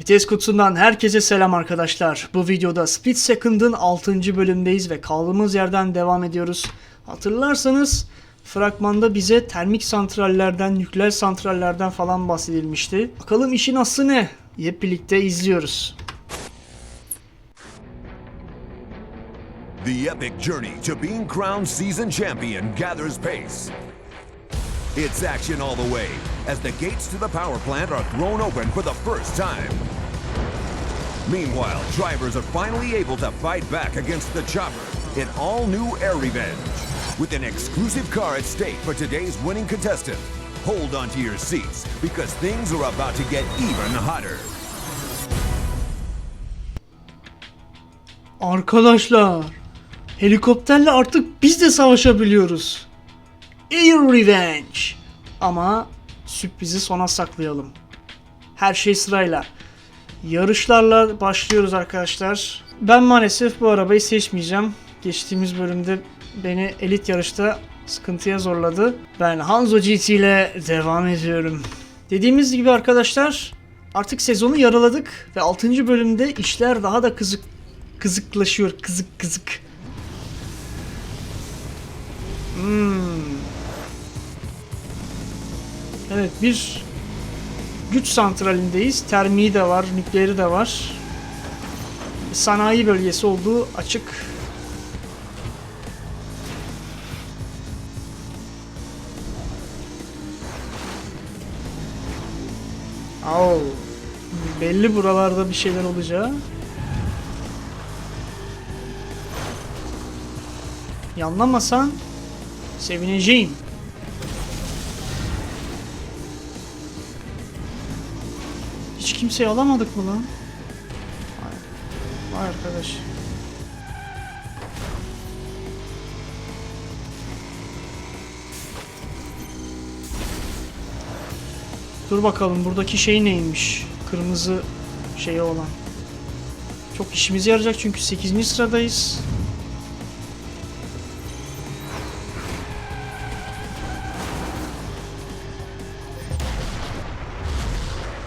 Vites kutusundan herkese selam arkadaşlar. Bu videoda Split Second'ın 6. bölümdeyiz ve kaldığımız yerden devam ediyoruz. Hatırlarsanız fragmanda bize termik santrallerden, nükleer santrallerden falan bahsedilmişti. Bakalım işin aslı ne? Hep birlikte izliyoruz. The epic journey to being crowned season champion gathers pace. It's action all the way as the gates to the power plant are thrown open for the first time. Meanwhile, drivers are finally able to fight back against the chopper in all new Air Revenge. With an exclusive car at stake for today's winning contestant. Hold on to your seats because things are about to get even hotter. Arkadaşlar, helikopterle artık biz de savaşabiliyoruz. Air Revenge. Ama sürprizi sona saklayalım. Her şey sırayla. Yarışlarla başlıyoruz arkadaşlar. Ben maalesef bu arabayı seçmeyeceğim. Geçtiğimiz bölümde beni elit yarışta sıkıntıya zorladı. Ben Hanzo GT ile devam ediyorum. Dediğimiz gibi arkadaşlar artık sezonu yaraladık ve 6. bölümde işler daha da kızık kızıklaşıyor. Kızık kızık. Hmm. Evet bir güç santralindeyiz. Termiği de var, nükleeri de var. Sanayi bölgesi olduğu açık. Au. Belli buralarda bir şeyler olacağı. Yanlamasan sevineceğim. Hiç kimseyi alamadık mı lan? Vay, arkadaş. Dur bakalım buradaki şey neymiş? Kırmızı şeyi olan. Çok işimize yarayacak çünkü 8. sıradayız.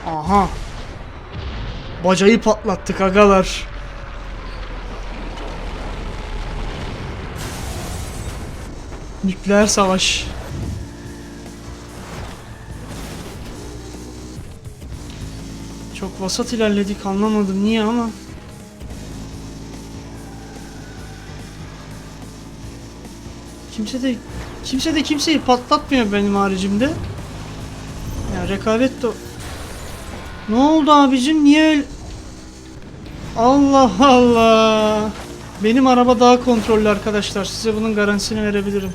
Aha. Bacayı patlattık agalar. Nükleer savaş. Çok vasat ilerledik anlamadım niye ama. Kimse de kimse de kimseyi patlatmıyor benim haricimde. Ya rekabet de ne oldu abicim? Niye. Allah Allah. Benim araba daha kontrollü arkadaşlar. Size bunun garantisini verebilirim.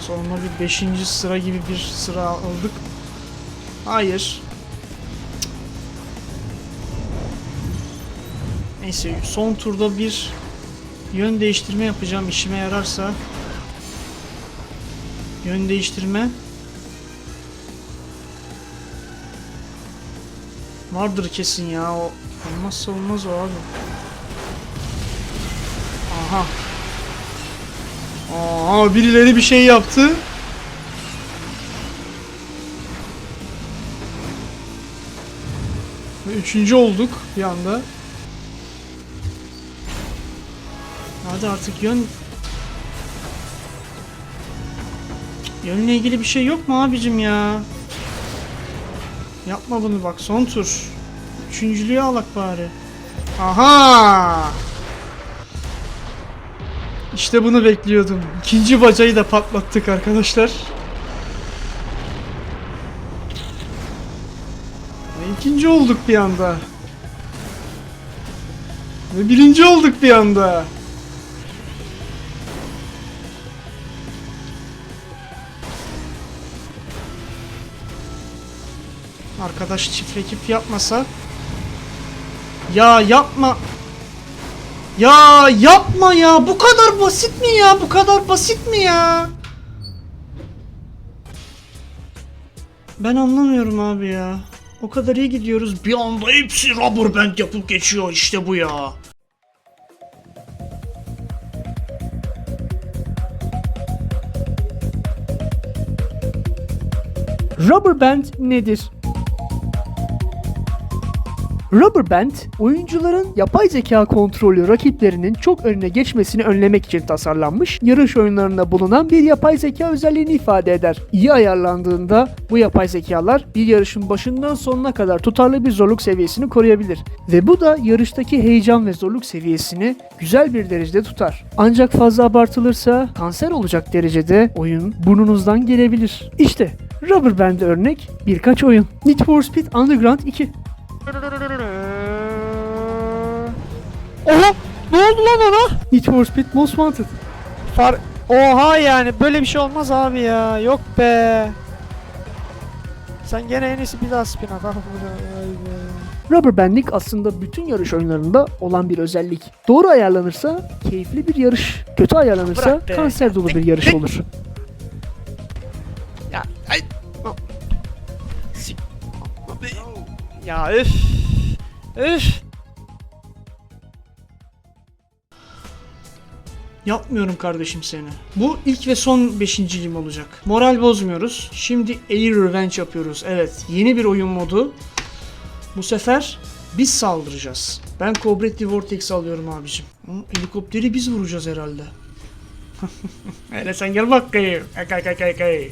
Sonunda bir 5. sıra gibi bir sıra aldık. Hayır. Neyse son turda bir yön değiştirme yapacağım işime yararsa. Yön değiştirme. Vardır kesin ya o. Olmazsa olmaz o abi. Aha. Aa birileri bir şey yaptı. Üçüncü olduk bir anda. Hadi artık yön... Yönle ilgili bir şey yok mu abicim ya? Yapma bunu bak son tur. Üçüncülüğü alak bari. Aha! İşte bunu bekliyordum. İkinci bacayı da patlattık arkadaşlar. İkinci olduk bir anda. Ve birinci olduk bir anda. Arkadaş çift ekip yapmasa. Ya yapma. Ya yapma ya. Bu kadar basit mi ya? Bu kadar basit mi ya? Ben anlamıyorum abi ya. O kadar iyi gidiyoruz. Bir anda hepsi rubber band yapıp geçiyor işte bu ya. Rubber band nedir? Rubber Band, oyuncuların yapay zeka kontrolü rakiplerinin çok önüne geçmesini önlemek için tasarlanmış, yarış oyunlarında bulunan bir yapay zeka özelliğini ifade eder. İyi ayarlandığında bu yapay zekalar bir yarışın başından sonuna kadar tutarlı bir zorluk seviyesini koruyabilir. Ve bu da yarıştaki heyecan ve zorluk seviyesini güzel bir derecede tutar. Ancak fazla abartılırsa kanser olacak derecede oyun burnunuzdan gelebilir. İşte Rubber Band örnek birkaç oyun. Need for Speed Underground 2 Oha! Ne oldu lan ona? Need for Speed Most Wanted. Far... Oha yani böyle bir şey olmaz abi ya. Yok be. Sen gene en iyisi bir daha spin at. Ah. Rubber banding aslında bütün yarış oyunlarında olan bir özellik. Doğru ayarlanırsa keyifli bir yarış, kötü ayarlanırsa Bırak be. kanser dolu bir yarış olur. Ya ay. Sik- Ya üf. Üf. Yapmıyorum kardeşim seni. Bu ilk ve son beşinciliğim olacak. Moral bozmuyoruz. Şimdi Air Revenge yapıyoruz. Evet, yeni bir oyun modu. Bu sefer biz saldıracağız. Ben Cobretti Vortex alıyorum abicim. Helikopteri biz vuracağız herhalde. Hele sen gel bakayım. Kay kay kay kay.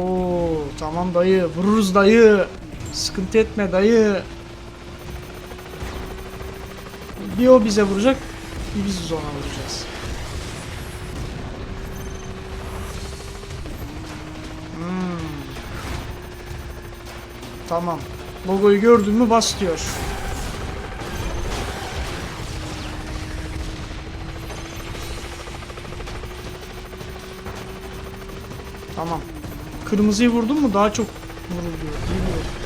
Oo, tamam dayı. Vururuz dayı. Sıkıntı etme dayı. Bir o bize vuracak, bir biz ona vuracağız. Hmm. Tamam. Logoyu gördün mü bas diyor. Tamam. Kırmızıyı vurdun mu daha çok vuruluyor. Geliyor.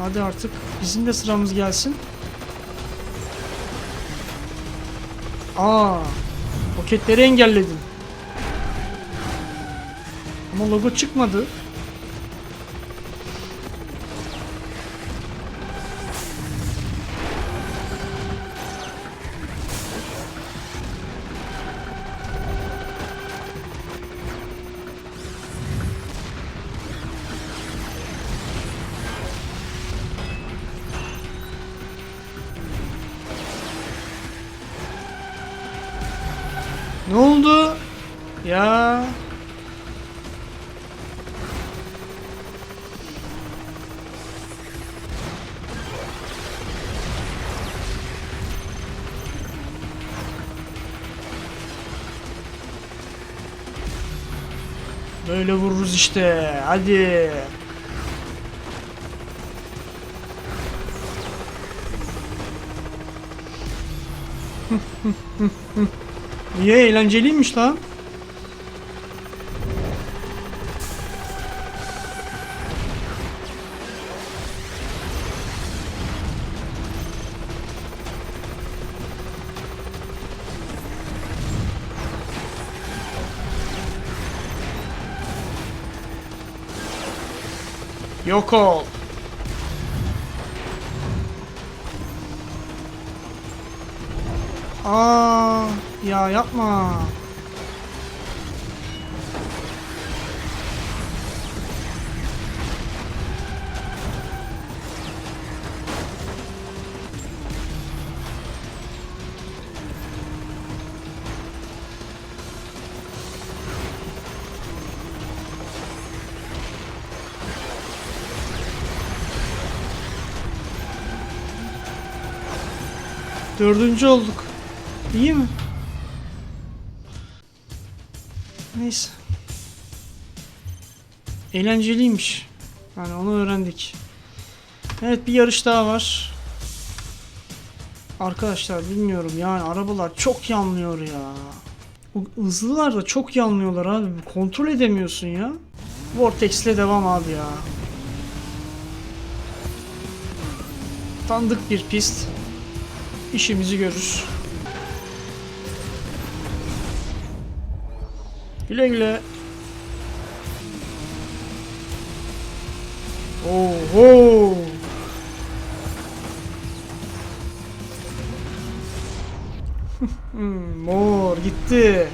Hadi artık bizim de sıramız gelsin. Aa, roketleri engelledin. Ama logo çıkmadı. Böyle vururuz işte. Hadi. Niye eğlenceliymiş lan? Yok ol. Aa, ya yapma. Dördüncü olduk. İyi mi? Neyse. Eğlenceliymiş. Yani onu öğrendik. Evet bir yarış daha var. Arkadaşlar bilmiyorum yani arabalar çok yanlıyor ya. Bu hızlılar da çok yanlıyorlar abi. Kontrol edemiyorsun ya. Vortex'le devam abi ya. Tanıdık bir pist işimizi görür. Güle güle. Oho. Hmm, mor gitti.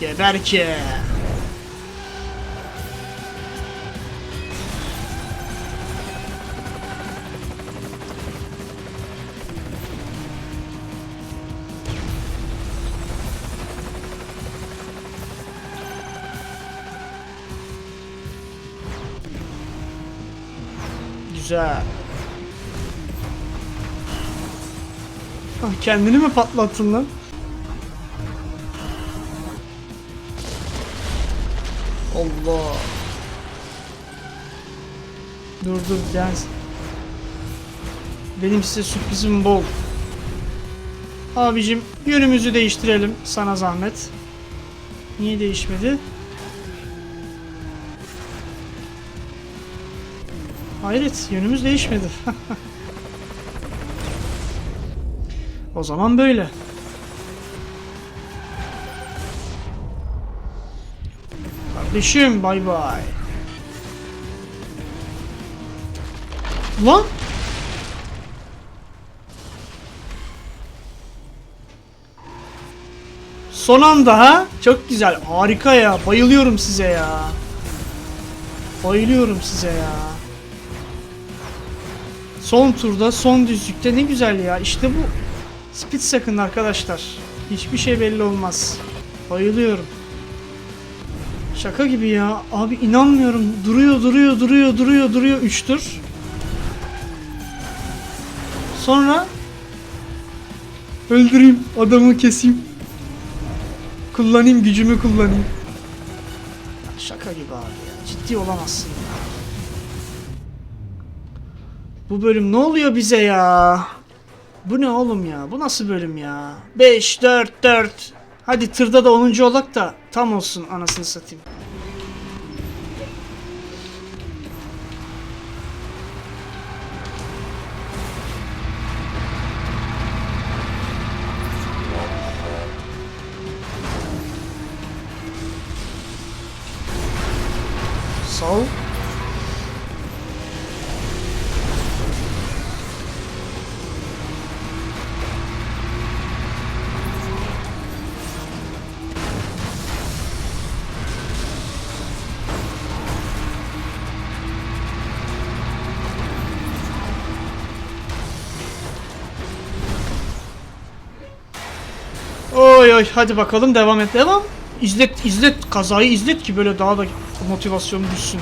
Geber ki. Güzel. Ah, kendini mi patlattın lan? Allah. Dur dur yani. Benim size sürprizim bol. Abicim yönümüzü değiştirelim sana zahmet. Niye değişmedi? Hayret yönümüz değişmedi. o zaman böyle. Kardeşim bay bay. Lan Son anda ha? Çok güzel. Harika ya. Bayılıyorum size ya. Bayılıyorum size ya. Son turda, son düzlükte ne güzel ya. İşte bu Speed Second arkadaşlar. Hiçbir şey belli olmaz. Bayılıyorum. Şaka gibi ya. Abi inanmıyorum. Duruyor, duruyor, duruyor, duruyor, duruyor. 3 tur. Sonra öldüreyim, adamı keseyim. Kullanayım, gücümü kullanayım. Şaka gibi abi ya. Ciddi olamazsın Bu bölüm ne oluyor bize ya? Bu ne oğlum ya? Bu nasıl bölüm ya? 5, 4, 4. Hadi tırda da 10. olak da tam olsun anasını satayım. Oy oy hadi bakalım devam et devam. İzlet izlet kazayı izlet ki böyle daha da motivasyon düşsün.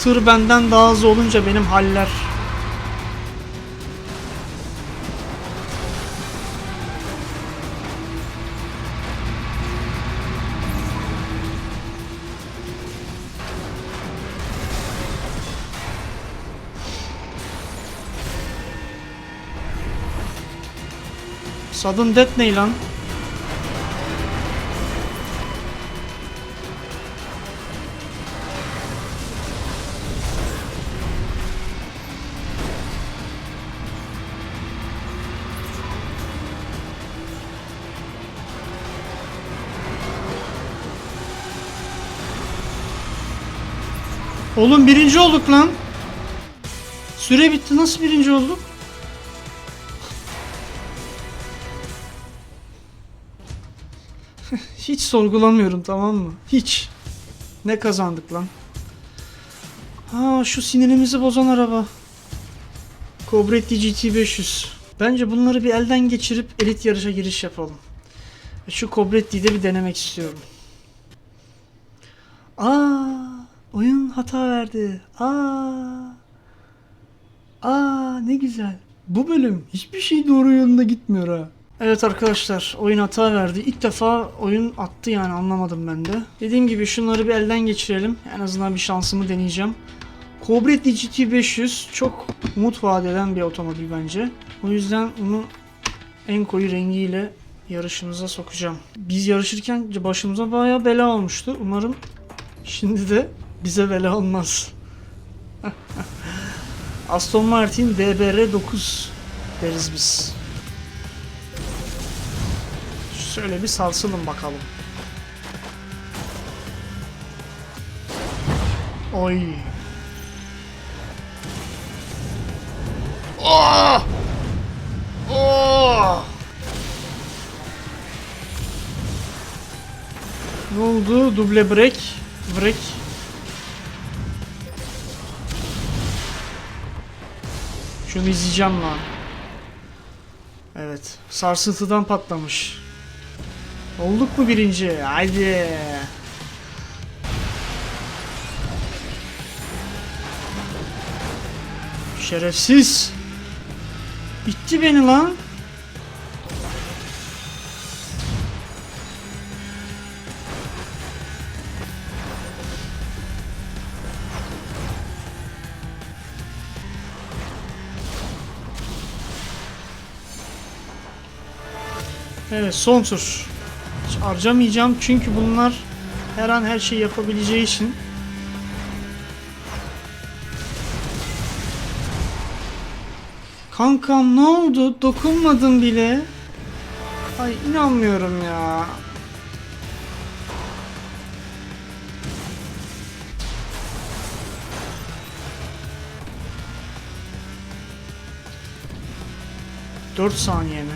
Tır benden daha hızlı olunca benim haller. Sudden Death ne lan? Oğlum birinci olduk lan. Süre bitti nasıl birinci olduk? Hiç sorgulamıyorum tamam mı? Hiç. Ne kazandık lan? Ha şu sinirimizi bozan araba. Cobretti GT500. Bence bunları bir elden geçirip elit yarışa giriş yapalım. Şu Cobretti'yi de bir denemek istiyorum. Aa, oyun hata verdi. Aa. Aa ne güzel. Bu bölüm hiçbir şey doğru yolunda gitmiyor ha. Evet arkadaşlar oyun hata verdi. İlk defa oyun attı yani anlamadım ben de. Dediğim gibi şunları bir elden geçirelim. En azından bir şansımı deneyeceğim. Cobretti GT500 çok umut vaat eden bir otomobil bence. O yüzden onu en koyu rengiyle yarışımıza sokacağım. Biz yarışırken başımıza bayağı bela olmuştu. Umarım şimdi de bize bela olmaz. Aston Martin DBR 9 deriz biz. Şöyle bir sarsılın bakalım. Oy. Oh! Oh! Ne oldu? Duble break. Break. Şunu izleyeceğim lan. Evet. Sarsıntıdan patlamış. Olduk mu birinci? Haydi. Şerefsiz. Bitti beni lan. Evet son tur. Hiç harcamayacağım çünkü bunlar her an her şeyi yapabileceği için. Kankam ne oldu? Dokunmadın bile. Ay inanmıyorum ya. Dört saniye mi?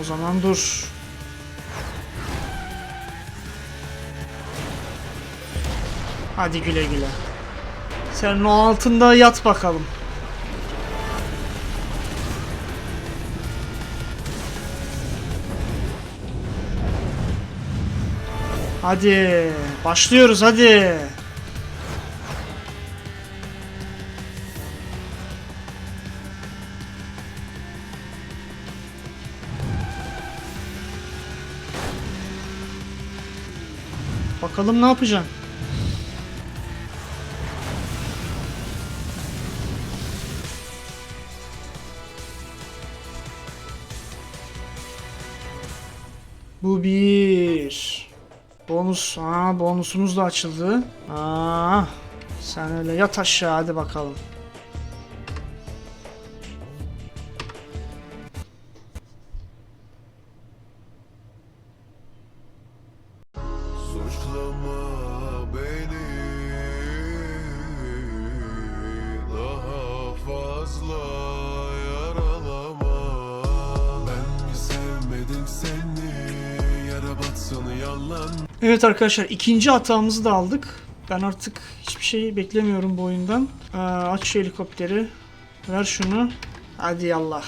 O zaman dur. Hadi güle güle. Sen o altında yat bakalım. Hadi başlıyoruz hadi. Bakalım ne yapacaksın? Bu bir. Bonus. Ha bonusumuz da açıldı. Aa, sen öyle yat aşağı hadi bakalım. Evet arkadaşlar ikinci hatamızı da aldık. Ben artık hiçbir şey beklemiyorum bu oyundan. Aa, aç şu helikopteri. Ver şunu. Hadi yallah.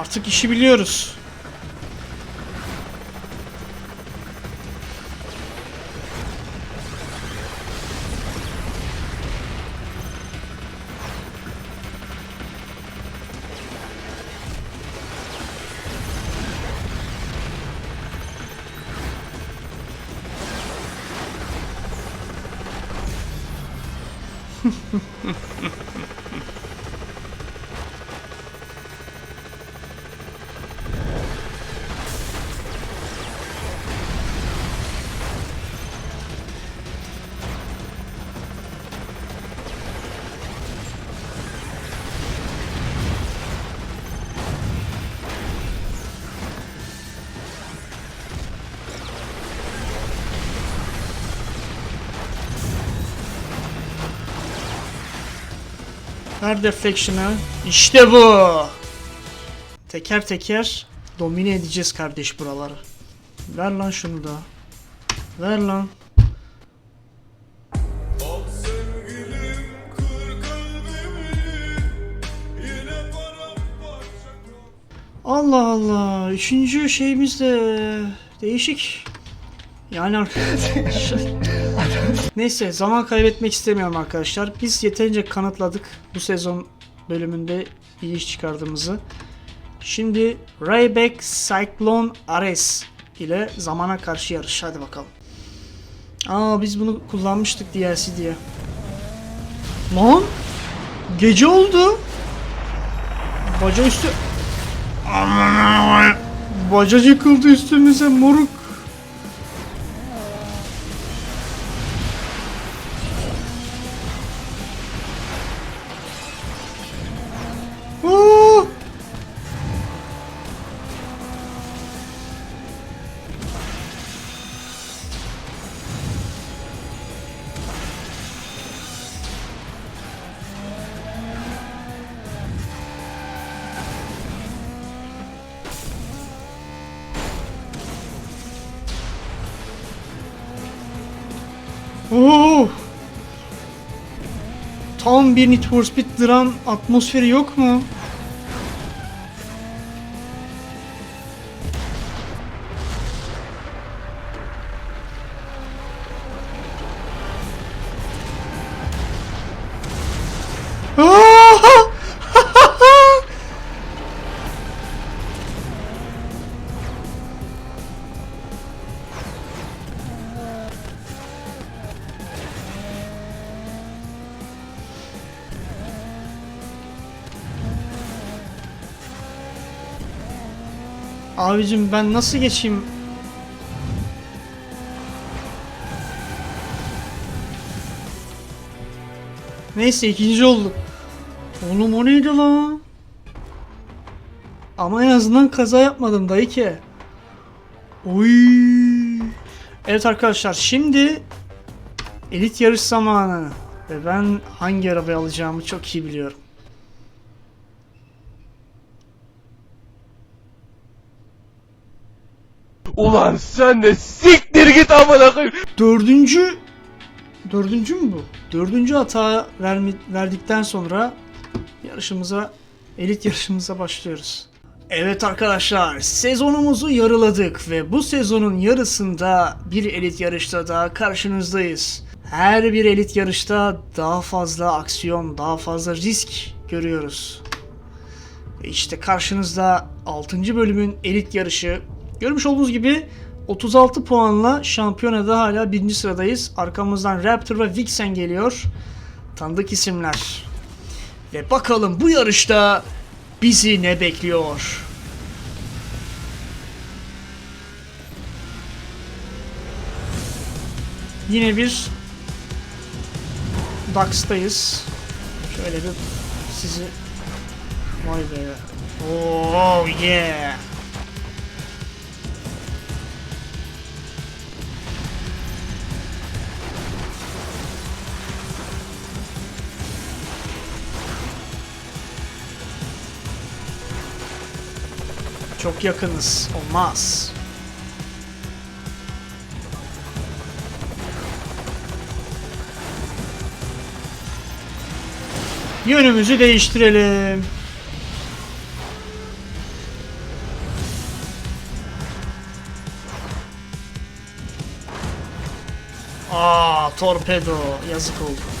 Artık işi biliyoruz. Ver deflection'ı. İşte bu. Teker teker domine edeceğiz kardeş buraları. Ver lan şunu da. Ver lan. Allah Allah. Üçüncü şeyimiz de değişik. Yani arkadaşlar. Neyse zaman kaybetmek istemiyorum arkadaşlar. Biz yeterince kanıtladık bu sezon bölümünde iyi iş çıkardığımızı. Şimdi Rayback Cyclone Ares ile zamana karşı yarış. Hadi bakalım. Aa biz bunu kullanmıştık DLC diye. Lan! Gece oldu. Baca üstü... Aman Bacacık yıkıldı üstümüze moruk. Tam bir Need for Speed dram atmosferi yok mu? Abicim ben nasıl geçeyim? Neyse ikinci olduk. Oğlum o neydi lan? Ama en azından kaza yapmadım dayı ki. Oy. Evet arkadaşlar şimdi elit yarış zamanı ve ben hangi arabayı alacağımı çok iyi biliyorum. Ulan sen de siktir git amına koyayım. Dördüncü Dördüncü mü bu? Dördüncü hata vermi, verdikten sonra yarışımıza, elit yarışımıza başlıyoruz. Evet arkadaşlar, sezonumuzu yarıladık ve bu sezonun yarısında bir elit yarışta daha karşınızdayız. Her bir elit yarışta daha fazla aksiyon, daha fazla risk görüyoruz. İşte karşınızda 6. bölümün elit yarışı. Görmüş olduğunuz gibi 36 puanla şampiyonada hala birinci sıradayız. Arkamızdan Raptor ve Vixen geliyor. Tanıdık isimler. Ve bakalım bu yarışta bizi ne bekliyor? Yine bir Ducks'tayız. Şöyle bir sizi Vay be. Oh yeah. Çok yakınız. Olmaz. Yönümüzü değiştirelim. Aa, torpedo. Yazık oldu.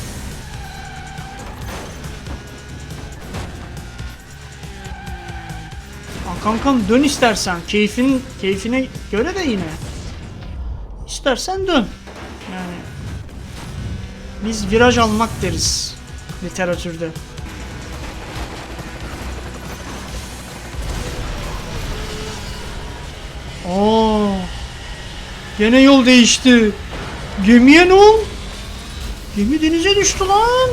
Kankam dön istersen. Keyfin keyfine göre de yine. İstersen dön. Yani Biz viraj almak deriz literatürde. Aa, gene yol değişti. Gemiye ne ol? Gemi denize düştü lan.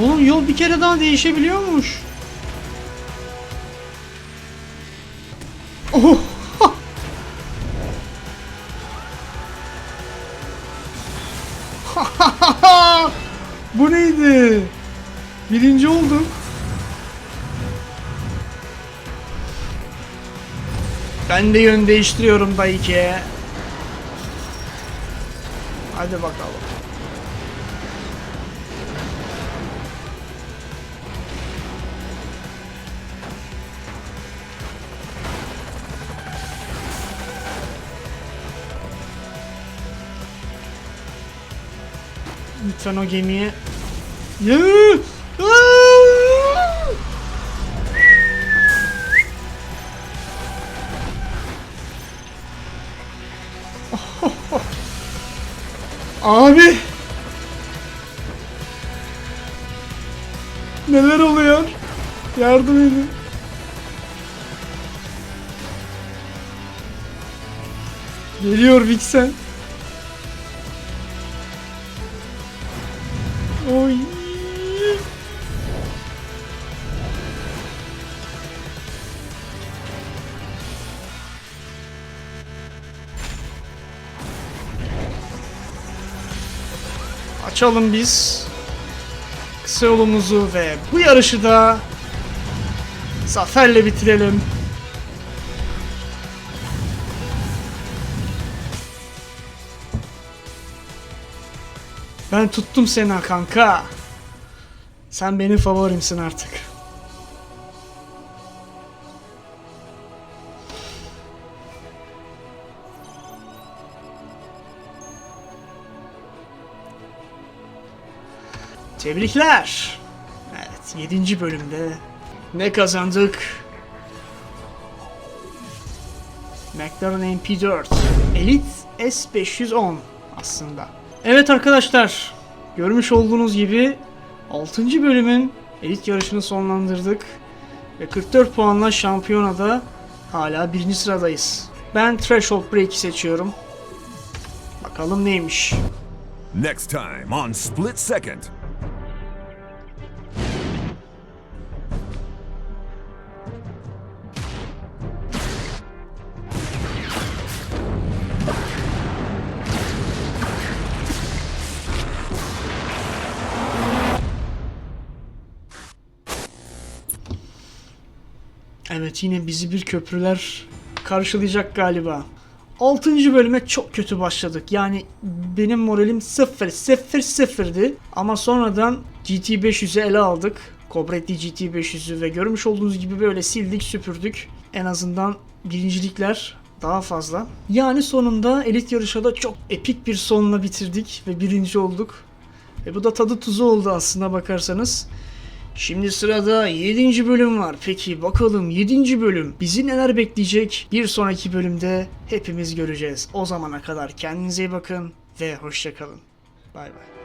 Oğlum yol bir kere daha değişebiliyormuş. Oh. Bu neydi? Birinci olduk. Ben de yön değiştiriyorum dayı ki. Hadi bakalım. Lütfen o gemiye... Abi! Neler oluyor? Yardım edin. Geliyor Vixen. Açalım biz kısa yolumuzu ve bu yarışı da zaferle bitirelim. Ben tuttum seni kanka. Sen benim favorimsin artık. Tebrikler. Evet, 7. bölümde ne kazandık? McLaren MP4 Elite S510 aslında. Evet arkadaşlar, görmüş olduğunuz gibi 6. bölümün elit yarışını sonlandırdık. Ve 44 puanla şampiyonada hala birinci sıradayız. Ben Threshold Break'i seçiyorum. Bakalım neymiş. Next time on Split Second. Evet yine bizi bir köprüler karşılayacak galiba. 6. bölüme çok kötü başladık. Yani benim moralim 0 0 0'dı. Ama sonradan GT500'ü ele aldık. Cobretti GT500'ü ve görmüş olduğunuz gibi böyle sildik süpürdük. En azından birincilikler daha fazla. Yani sonunda elit yarışa da çok epik bir sonla bitirdik ve birinci olduk. Ve bu da tadı tuzu oldu aslında bakarsanız. Şimdi sırada 7. bölüm var. Peki bakalım 7. bölüm bizi neler bekleyecek? Bir sonraki bölümde hepimiz göreceğiz. O zamana kadar kendinize iyi bakın ve hoşçakalın. Bay bay.